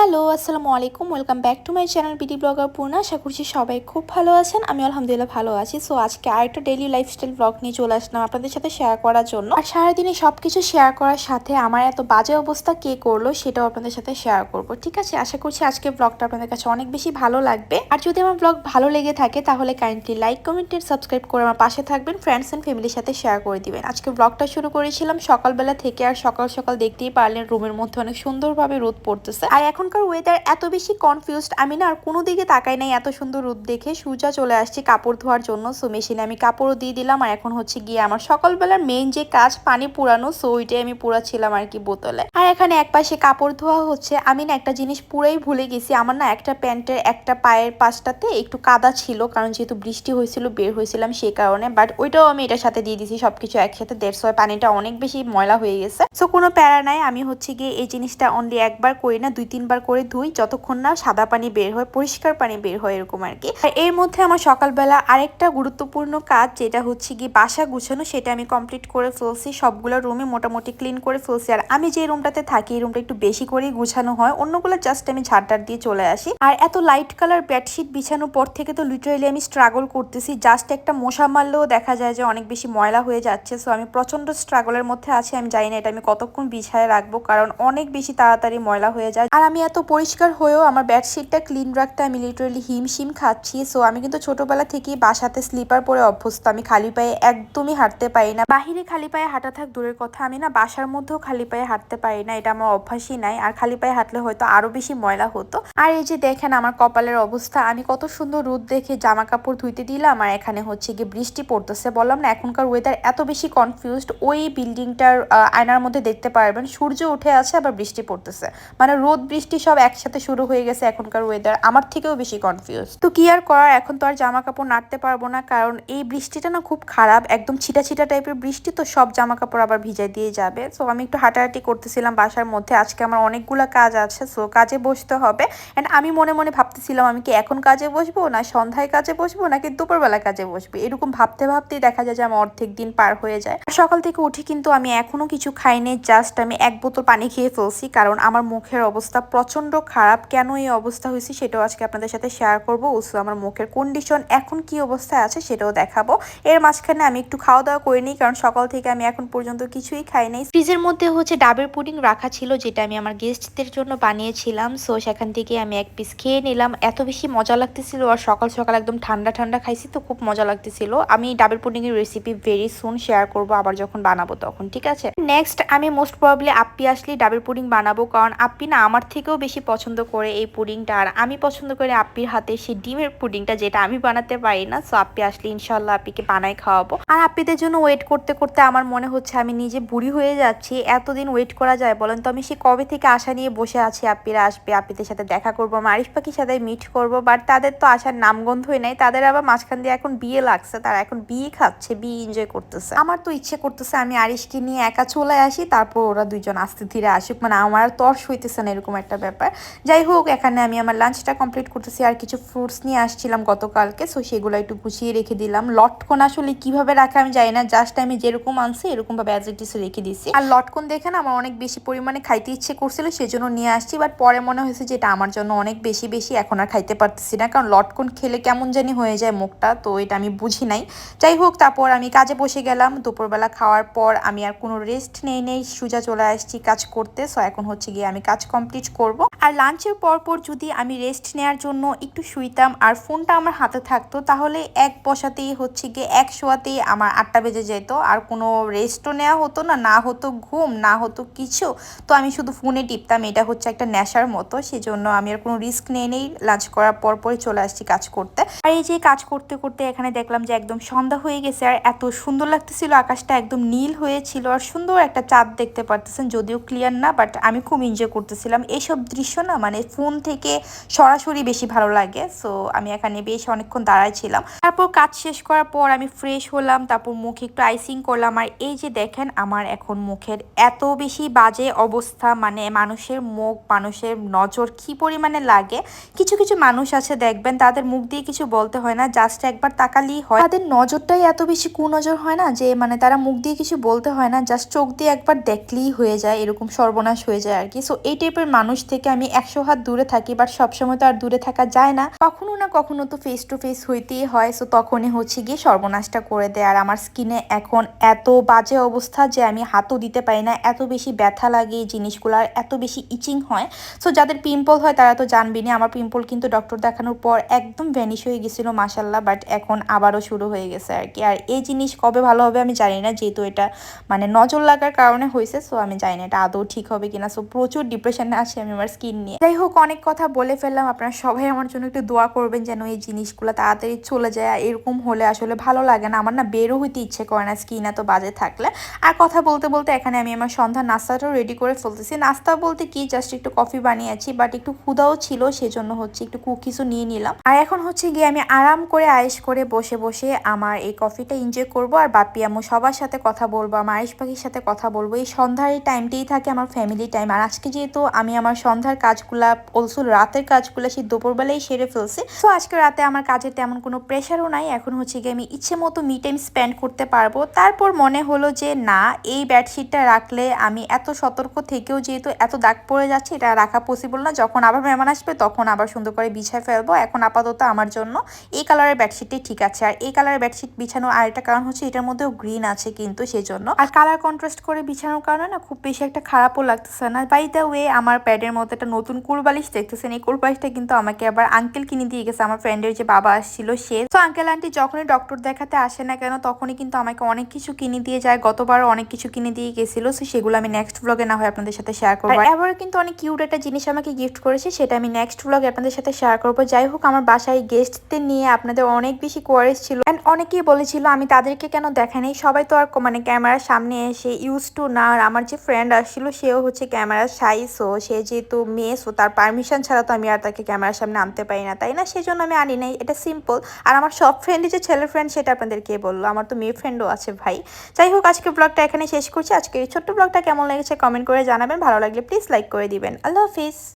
Hello, আসসালামু আলাইকুম। Welcome back to my channel BD blogger Purna আশা করছি সবাই খুব ভালো আছেন আমি আলহামদুলিল্লাহ ভালো আছি। সো আজকে আরেকটা ডেইলি লাইফস্টাইল ব্লগ নিয়ে চলে আসলাম আপনাদের সাথে শেয়ার করার জন্য। আর সারাদিনে সব কিছু শেয়ার করার সাথে আমার এত বাজে অবস্থা কে করল সেটাও আপনাদের সাথে শেয়ার করব, ঠিক আছে? আশা করছি আজকে ব্লগটা আপনাদের কাছে অনেক বেশি ভালো লাগবে। আর যদি আমার ব্লগ ভালো লেগে থাকে, তাহলে kindly like comment and subscribe করে আমার পাশে থাকবেন ফ্রেন্ডস এন্ড ফ্যামিলির সাথে শেয়ার করে দিবেন। আজকে ব্লগটা শুরু করেছিলাম সকালবেলা থেকে, আর সকাল সকাল দেখতেই পারলেন, রুমের মধ্যে অনেক সুন্দরভাবে রোদ পড়তেছে। আর এখনকার ওয়েদার এত বেশি কনফিউজড আমি না আর কোনো দিকে তাকাই নাই। এত সুন্দর রোদ দেখে সূর্যা চলে আসছি কাপড় ধোয়ার জন্য। সো মেশিনে আমি কাপড়ও দিয়ে দিলাম আর এখন হচ্ছে গিয়ে আমার সকালবেলার মেইন যে কাজ, পানি পুরানো সো ওইটাই আমি পুরাচ্ছিলাম আর কি বোতলে। আর এখানে এক পাশে কাপড় ধোয়া হচ্ছে। আমি না একটা জিনিস পুরাই ভুলে গেছি। আমার না একটা প্যান্টের একটা পায়ের পাশটাতে একটু কাদা ছিল, কারণ যেহেতু বৃষ্টি হয়েছিল, বের হয়েছিলাম সেই কারণে। বাট ওইটাও আমি এটার সাথে দিয়ে দিছি সবকিছু একসাথে। দেড়শো পানিটা অনেক বেশি ময়লা হয়ে গেছে। সো কোনো প্যারা নাই। আমি হচ্ছে গিয়ে এই জিনিসটা অনলি একবার করি না, দুই, তিনবার করে ধুই যতক্ষণ না সাদা পানি বের হয়, পরিষ্কার পানি বের হয় এরকম আর কি। আর এর মধ্যে আমার সকালবেলা আরেকটা গুরুত্বপূর্ণ কাজ যেটা হচ্ছে গিয়ে বাসা গুছানো, সেটা আমি কমপ্লিট করে ফেলছি। সবগুলো রুমে মোটামুটি ক্লিন করে ফেলছি। আর আমি যে রুমটাতে থাকি, এই রুমটা একটু বেশি করেই গুছানো হয়। অন্যগুলো জাস্ট আমি ঝাড়টার দিয়ে চলে আসি। আর এত লাইট কালার বেডশিট বিছানোর পর থেকে তো লিটারেলি আমি স্ট্রাগল করতেছি। জাস্ট একটা মশা মারলেও দেখা যায় যে অনেক বেশি ময়লা হয়ে যাচ্ছে। সো আমি প্রচণ্ড স্ট্রাগলের মধ্যে আছি। আমি জানি না এটা আমি কতক্ষণ বিছায় রাখব, কারণ অনেক বেশি তাড়াতাড়ি ময়লা হয়ে যায়। আর আমি এত পরিষ্কার হয়েও আমার বেডশিটটা ক্লিন রাখতে আমি লিটারেলি হিমশিম খাচ্ছি। সো আমি কিন্তু ছোটবেলা থেকেই বাসাতে স্লিপার পরে অভ্যস্ত। আমি খালি পায়ে একদমই হাঁটতে পারি না। বাহিরে খালি পায়ে হাঁটা থাক দূরের কথা, আমি না বাসার মধ্যেও খালি পায়ে হাঁটতে পারি না, এটা আমার অভ্যাসই নাই। আর খালি পায়ে হাঁটলে হয়তো আরও বেশি ময়লা হতো। আর এই যে দেখেন আমার কপালের অবস্থা, আমি কত সুন্দর রোদ দেখে জামা কাপড় ধুইতে দিলাম, আর এখানে হচ্ছে গিয়ে বৃষ্টি পড়তেছে বললাম না, এখনকার ওয়েদার এত বেশি কনফিউজড ওই বিল্ডিংটার আয়নার মধ্যে দেখতে পারবেন, সূর্য উঠে আছে, আবার বৃষ্টি পড়তেছে। মানে রোদ বৃষ্টি সব একসাথে শুরু হয়ে গেছে এখনকার ওয়েদার আমার থেকেও বেশি কনফিউজ তো কি আর করার? এখন তো আর জামা কাপড় নাড়তে পারব না, কারণ এই বৃষ্টিটা না খুব খারাপ, একদম ছিটা ছিটা টাইপের বৃষ্টি, তো সব জামা কাপড় আবার ভিজাই দিয়ে যাবে। সো আমি একটু হাঁটাহাঁটি করতেছিলাম বাসার মধ্যে, আজকে আমার অনেকগুলো কাজ আছে সো কাজে বসতে হবে। অ্যান্ড আমি মনে মনে ভাবতেছিলাম, আমি কি এখন কাজে বসবো না সন্ধ্যায় কাজে বসবো নাকি দুপুরবেলা কাজে বসবো? এরকম ভাবতে ভাবতেই দেখা যায় যে আমার অর্ধেক দিন পার হয়ে যায়। আর সকাল থেকে উঠে কিন্তু আমি এখনও কিছু খাইনি জাস্ট আমি এক বোতল পানি খেয়ে ফেলছি, কারণ আমার মুখের অবস্থা প্রচণ্ড খারাপ কেন এই অবস্থা হয়েছে সেটাও আজকে আপনাদের সাথে শেয়ার করব। ওসু আমার মুখের কন্ডিশন এখন কি অবস্থায় আছে সেটাও দেখাবো। এর মাঝখানে আমি একটু খাওয়া দাওয়া করে নিই কারণ সকাল থেকে আমি এখন পর্যন্ত কিছুই খাই নাই। ফ্রিজের মধ্যে হচ্ছে ডাবের পুডিং রাখা ছিল যেটা আমি আমার গেস্টদের জন্য বানিয়েছিলাম। সো সেখান থেকে আমি এক পিস খেয়ে নিলাম। এত বেশি মজা লাগতেছিল আর সকাল সকাল একদম ঠান্ডা ঠান্ডা খাইছি তো খুব মজা লাগতেছিল। আমি ডাবের পুডিং এর রেসিপি ভেরি সুন শেয়ার করব, আবার যখন বানাবো তখন, ঠিক আছে? নেক্সট আমি মোস্ট প্রবলি আপ্পি আসলে ডাবের পুডিং বানাবো। কারণ আপ্পি না আমার থেকেও বেশি পছন্দ করে এই পুডিংটা। আর আমি পছন্দ করি আপ্পির হাতে সেই ডিমের পুডিংটা যেটা আমি বানাতে পারি না। সো আপ্পি আসলে ইনশাল্লাহ আপ্পিকে বানাই খাওয়াবো। আর আপ্পিদের জন্য ওয়েট করতে করতে আমার মনে হচ্ছে আমি নিজে বুড়ি হয়ে যাচ্ছি। এতদিন ওয়েট করা যায় বলেন তো? আমি সে কবে থেকে আশা নিয়ে বসে আছি আপ্পিরা আসবে, আপ্পিদের সাথে দেখা করব আমার আরিফ পাখির সাথে মিট করব। বাট তাদের তো আসার নামগন্ধই নাই। তাদের আবার মাঝখান দিয়ে এখন বিয়ে লাগছে। তারা এখন বিয়ে খাচ্ছে, বিয়ে এনজয় করতেছে। আমার তো ইচ্ছে করতেছে আমি আরিশকে নিয়ে একা চলে আসি, তারপর ওরা দুইজন আস্তে ধীরে আসুক। মানে আমার তর্স হইতেছে না এরকম একটা ব্যাপার। যাই হোক, এখানে আমি আমার লাঞ্চটা কমপ্লিট করতেছি আর কিছু ফ্রুটস নিয়ে আসছিলাম গতকালকে সো সেগুলো একটু গুছিয়ে রেখে দিলাম। লটকন আসলে কীভাবে রাখা আমি জানি না জাস্ট আমি যেরকম আনছি এরকম ভাবে অ্যাজ ইট ইস রেখে দিছি আর লটকন দেখে না, আমার অনেক বেশি পরিমাণে খাইতে ইচ্ছে করছিল, সেজন্য নিয়ে আসছি বাট পরে মনে হয়েছে যে এটা আমার জন্য অনেক বেশি বেশি এখন আর খাইতে পারতেছি না, কারণ লটকন খেলে কেমন জানি হয়ে যায় মুখটা, তো এটা আমি বুঝি নাই। যাই হোক, তারপর আমি কাজে বসে গেলাম, দুপুরবেলা খাওয়ার পর আমি আর কোনো রেস্ট নেই নেই, সুজা চলে আসছি কাজ করতে সো এখন হচ্ছে গিয়ে আমি কাজ কমপ্লিট করব আর লাঞ্চের পর পর যদি আমি রেস্ট নেওয়ার জন্য একটু শুইতাম আর ফোনটা আমার হাতে থাকতো, তাহলে এক বসাতেই হচ্ছে গিয়ে এক শোয়াতেই আমার আটটা বেজে যেত। আর কোনো রেস্টও নেওয়া হতো না না হতো ঘুম, না হতো কিছু। তো আমি শুধু ফোনে টিপতাম, এটা হচ্ছে একটা নেশার মতো। সেজন্য আমি আর কোনো রিস্ক নিয়ে নেই। লাঞ্চ করার পর পরই চলে আসছি কাজ করতে। আর এই যে কাজ করতে করতে এখানে দেখলাম যে একদম সন্ধ্যা হয়ে গেছে আর এত সুন্দর লাগতেছিল। আকাশটা একদম নীল হয়েছিল আর সুন্দর একটা চাঁদ দেখতে পারতেছেন। যদিও ক্লিয়ার না বাট আমি খুব এনজয় করতেছিলাম। এইসব দৃশ্য না মানে ফোন থেকে সরাসরি বেশি ভালো লাগে। সো আমি এখানে বেশ অনেকক্ষণ দাঁড়ায় ছিলাম। তারপর কাজ শেষ করার পর আমি ফ্রেশ হলাম, তারপর মুখে একটু আইসিং করলাম। আর এই যে দেখেন, আমার এখন মুখের এত বেশি বাজে অবস্থা মানে মানুষের মুখ, মানুষের নজর কি পরিমাণে লাগে। কিছু কিছু মানুষ আছে, দেখবেন, তাদের মুখ দিয়ে কিছু বলতে হয় না জাস্ট একবার তাকালেই হয়। তাদের নজরটাই এত বেশি কুনজর হয় না যে মানে তারা মুখ দিয়ে কিছু বলতে হয় না জাস্ট চোখ দিয়ে একবার দেখলেই হয়ে যায়, এরকম সর্বনাশ হয়ে যায় আর কি। সো এই টাইপের মানুষ থেকে আমি একশো হাত দূরে থাকি বাট সবসময় তো আর দূরে থাকা যায় না। কখনো না কখনো তো ফেস টু ফেস হইতেই হয় সো তখনই হচ্ছে গিয়ে সর্বনাশটা করে দেয়। আর আমার স্কিনে এখন এত বাজে অবস্থা যে আমি হাতও দিতে পারি না, এত বেশি ব্যথা লাগে এই জিনিসগুলো, আর এত বেশি ইচিং হয়। সো যাদের পিম্পল হয় তারা তো জানবেনি আমার পিম্পল কিন্তু ডক্টর দেখানোর পর একদম ভ্যানিশ হয়ে গেছিল মাসাল্লাহ বাট এখন আবারও শুরু হয়ে গেছে আর কি। আর এই জিনিস কবে ভালো হবে আমি জানি না, যেহেতু এটা মানে নজর লাগার কারণে হয়েছে সো আমি জানি না এটা আদৌ ঠিক হবে কিনা। সো প্রচুর ডিপ্রেশনে আছি আমি আমার স্কিন নিয়ে। যাই হোক অনেক কথা বলে ফেললাম। আপনারা সবাই আমার জন্য একটু দোয়া করবেন যেন এই জিনিসগুলো তাড়াতাড়ি চলে যায়। এরকম হলে আসলে ভালো লাগে না। আমার না বেরো হইতে ইচ্ছে করে না স্কিন এত বাজে থাকলে। আর কথা বলতে বলতে এখানে আমি আমার সন্ধ্যা নাস্তাটাও রেডি করে ফেলতেছি। নাস্তা বলতে কি? জাস্ট একটু কফি বানিয়েছি বাট একটু ক্ষুদাও ছিল, সেজন্য হচ্ছে একটু কুকিজও নিয়ে নিলাম। আর এখন হচ্ছে গিয়ে আমি আরাম করে আয়েস করে বসে বসে আমার এই কফিটা এনজয় করব। আর বাপি আমু সবার সাথে কথা বলব, আমার আয়েস পাখির সাথে কথা বলব। এই সন্ধ্যার এই টাইমটাই থাকে আমার ফ্যামিলি টাইম আর আজকে যেহেতু আমি আমার সন্ধ্যার কাজগুলা, অলসো রাতের কাজগুলা সেই দুপুরবেলায় সেরে ফেলছি। তো আজকে রাতে আমার কাজের তেমন কোনো প্রেশারও নাই। এখন হচ্ছে গিয়ে আমি ইচ্ছে মতো মি টাইম স্পেন্ড করতে পারব। তারপর মনে হলো যে, না, এই বেডশিটটা রাখলে আমি এত সতর্ক থেকেও যেহেতু এত দাগ পড়ে যাচ্ছে, এটা রাখা পসিবল না। যখন আবার মেহমান আসবে, তখন আবার সুন্দর করে বিছায় ফেলব। এখন আপাতত আমার জন্য এই কালারের বেডশিটটাই ঠিক আছে। আর এই কালারের বেডশিট বিছানোর আরেকটা কারণ হচ্ছে, এটার মধ্যেও গ্রিন আছে কিন্তু সেই জন্য আর কালার কন্ট্রাস্ট করে বিছানোর কারণে না, খুব বেশি একটা খারাপও লাগতেছে না। বাই দ্য ওয়ে আমার প্যাডের মধ্যে একটা নতুন কুলবালিশ দেখতেছেন। এই কুলবালিশটা কিন্তু আমাকে আবার আঙ্কেল কিনে দিয়ে গেছে আমার ফ্রেন্ডের যে বাবা আসছিল সে। তো আঙ্কেল আন্টি যখনই ডক্টর দেখাতে আসে না কেন তখনই কিন্তু আমাকে অনেক কিছু কিনে দিয়ে যায়। গতবারও অনেক কিছু কিনে দিয়ে গেছিল সো সেগুলো আমি নেক্সট ব্লগে না হয় আপনাদের সাথে শেয়ার করব। আর এবারে কিন্তু অনেক কিউট একটা জিনিস আমাকে গিফট করেছে সেটা আমি নেক্সট ব্লগে আপনাদের সাথে শেয়ার করব। যাই হোক আমার বাসায় গেস্টদের নিয়ে আপনাদের অনেক বেশি কোয়ারিজ ছিল। অ্যান্ড অনেকেই বলেছিল আমি তাদেরকে কেন দেখাই সবাই তো আর মানে ক্যামেরার সামনে এসে ইউজ টু না। আর আমার যে ফ্রেন্ড আসছিল সেও হচ্ছে ক্যামেরার সাই সো সে যেহেতু মেয়ে সো তার পারমিশন ছাড়া তো আমি আর তাকে ক্যামেরার সামনে আনতে পারি না, তাই না? সেই জন্য আমি আনি নাই। এটা সিম্পল আর আমার সব ফ্রেন্ডই যে ছেলে ফ্রেন্ড সেটা আপনাদেরকে বলল। আমার তো মেয়ে ফ্রেন্ডও আছে, ভাই। যাই হোক আজকে ব্লগটা এখানে শেষ করছি। আজকে এই ছোট্ট ব্লগটা কেমন লেগেছে কমেন্ট করে জানাবেন। ভালো লাগলে প্লিজ লাইক করে দিবেন। আল্লাহ হাফিজ।